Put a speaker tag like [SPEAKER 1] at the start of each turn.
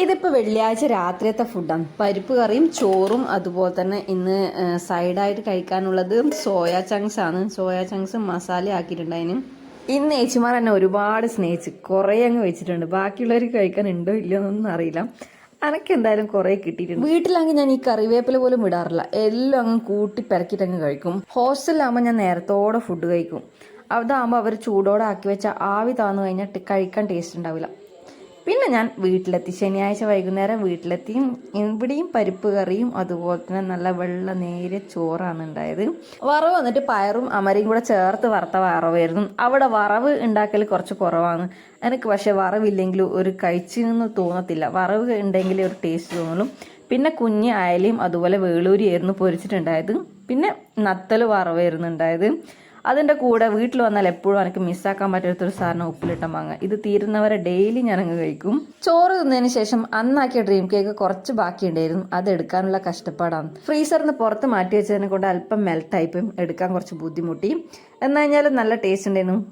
[SPEAKER 1] ഇതിപ്പോൾ വെള്ളിയാഴ്ച രാത്രിയത്തെ ഫുഡാണ് പരിപ്പ് കറിയും ചോറും അതുപോലെ തന്നെ ഇന്ന് സൈഡായിട്ട് കഴിക്കാനുള്ളത് സോയ ചങ്ക്സ് ആണ്. സോയ ചങ്ക്സ് മസാല ആക്കിയിട്ടുണ്ടായിന് ഇന്ന് ഏച്ചിമാർ എന്നെ ഒരുപാട് സ്നേഹിച്ച് കുറേ അങ്ങ് വെച്ചിട്ടുണ്ട്. ബാക്കിയുള്ളവർ കഴിക്കാൻ ഉണ്ടോ ഇല്ലയോ എന്നൊന്നും അറിയില്ല. അനക്ക് എന്തായാലും കുറേ കിട്ടിയിട്ടുണ്ട്. വീട്ടിലാണെങ്കിൽ ഞാൻ ഈ കറിവേപ്പില പോലും ഇടാറില്ല. എല്ലാം അങ്ങ് കൂട്ടി പെരക്കിയിട്ട് അങ്ങ് കഴിക്കും. ഹോസ്റ്റലിലാകുമ്പോൾ ഞാൻ നേരത്തോടെ ഫുഡ് കഴിക്കും. അതാകുമ്പോൾ അവർ ചൂടോടെ ആക്കി വെച്ച ആവി താന്നു കഴിഞ്ഞാൽ കഴിക്കാൻ ടേസ്റ്റ് ഉണ്ടാവില്ല. പിന്നെ ഞാൻ വീട്ടിലെത്തി. ശനിയാഴ്ച വൈകുന്നേരം വീട്ടിലെത്തി ഇവിടെയും പരിപ്പ് കറിയും അതുപോലെ തന്നെ നല്ല വെള്ള നേരെ ചോറാണ് ഉണ്ടായത്. വറവ് വന്നിട്ട് പയറും അമരയും കൂടെ ചേർത്ത് വറുത്ത വറവായിരുന്നു. അവിടെ വറവ് ഉണ്ടാക്കൽ കുറച്ച് കുറവാണ്. എനിക്ക് പക്ഷേ വറവില്ലെങ്കിൽ ഒരു കഴിച്ചെന്ന് തോന്നത്തില്ല. വറവ് ഉണ്ടെങ്കിൽ ഒരു ടേസ്റ്റ് തോന്നുള്ളൂ. പിന്നെ കുഞ്ഞ് അയലയും അതുപോലെ വേളൂരിയായിരുന്നു പൊരിച്ചിട്ടുണ്ടായത്. പിന്നെ നത്തൽ വറവായിരുന്നു ഉണ്ടായത്. അതിന്റെ കൂടെ വീട്ടിൽ വന്നാൽ എപ്പോഴും എനിക്ക് മിസ്സാക്കാൻ പറ്റാത്തൊരു സാധനം ഉപ്പിലിട്ട മാങ്ങ. ഇത് തീരുന്നവരെ ഡെയിലി ഞാൻ അങ്ങ് കഴിക്കും. ചോറ് തിന്നതിന് ശേഷം അന്നാക്കിയ ഡ്രീം കേക്ക് കുറച്ച് ബാക്കിയുണ്ടായിരുന്നു. അത് എടുക്കാനുള്ള കഷ്ടപ്പാടാണ്. ഫ്രീസറിൽ നിന്ന് പുറത്ത് മാറ്റി വെച്ചതിനെ കൊണ്ട് അല്പം മെൽട്ടായിപ്പോയും എടുക്കാൻ കുറച്ച് ബുദ്ധിമുട്ടി. എന്നാൽ നല്ല ടേസ്റ്റ് ഉണ്ടായിരുന്നു.